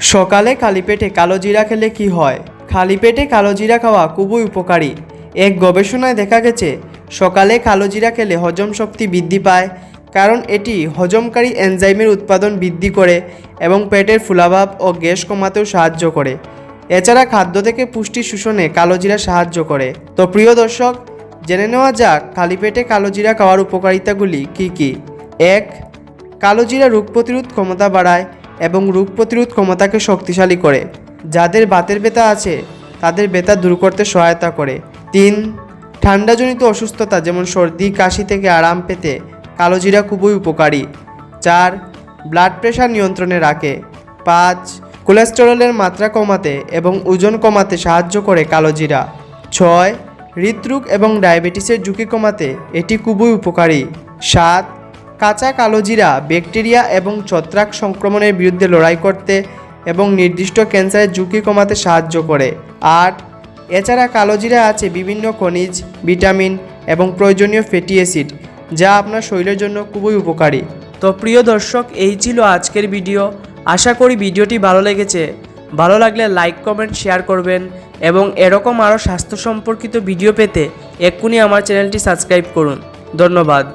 সকালে খালি পেটে কালো জিরা খেলে কি হয়? খালি পেটে কালো জিরা খাওয়া খুবই উপকারী। এক গবেষণায় দেখা গেছে, সকালে কালো জিরা খেলে হজম শক্তি বৃদ্ধি পায়, কারণ এটি হজমকারী এনজাইমের উৎপাদন বৃদ্ধি করে এবং পেটের ফুলাভাব ও গ্যাস কমাতেও সাহায্য করে। এছাড়া খাদ্য থেকে পুষ্টি শোষণে কালো জিরা সাহায্য করে। তো প্রিয় দর্শক, জেনে নেওয়া যাক খালি পেটে কালো জিরা খাওয়ার উপকারিতাগুলি কী কী? এক, কালো জিরা রোগ প্রতিরোধ ক্ষমতা বাড়ায়। এবং রোগ প্রতিরোধ ক্ষমতাকে শক্তিশালী করে। যাদের বাতের ব্যথা আছে, তাদের ব্যথা দূর করতে সহায়তা করে। তিন, ঠান্ডাজনিত অসুস্থতা যেমন সর্দি, কাশি থেকে আরাম পেতে কালোজিরা খুবই উপকারী। চার ব্লাড প্রেশার নিয়ন্ত্রণে রাখে। পাঁচ কোলেস্টেরলের মাত্রা কমাতে এবং ওজন কমাতে সাহায্য করে কালোজিরা। ছয়, হৃদরোগ এবং ডায়াবেটিসের ঝুঁকি কমাতে এটি খুবই উপকারী। সাত কাঁচা কালো জিরা ব্যাকটেরিয়া এবং ছত্রাক সংক্রমণের বিরুদ্ধে লড়াই করতে এবং নির্দিষ্ট ক্যান্সারের ঝুঁকি কমাতে সাহায্য করে। আট এছাড়া কালো জিরা আছে বিভিন্ন খনিজ, ভিটামিন এবং প্রয়োজনীয় ফ্যাটি অ্যাসিড, যা আপনার শরীরের জন্য খুবই উপকারী। তো প্রিয় দর্শক, এই ছিল আজকের ভিডিও। আশা করি ভিডিওটি ভালো লেগেছে। ভালো লাগলে লাইক, কমেন্ট, শেয়ার করবেন এবং এরকম আরও স্বাস্থ্য সম্পর্কিত ভিডিও পেতে এক্ষুনি আমার চ্যানেলটি সাবস্ক্রাইব করুন। ধন্যবাদ।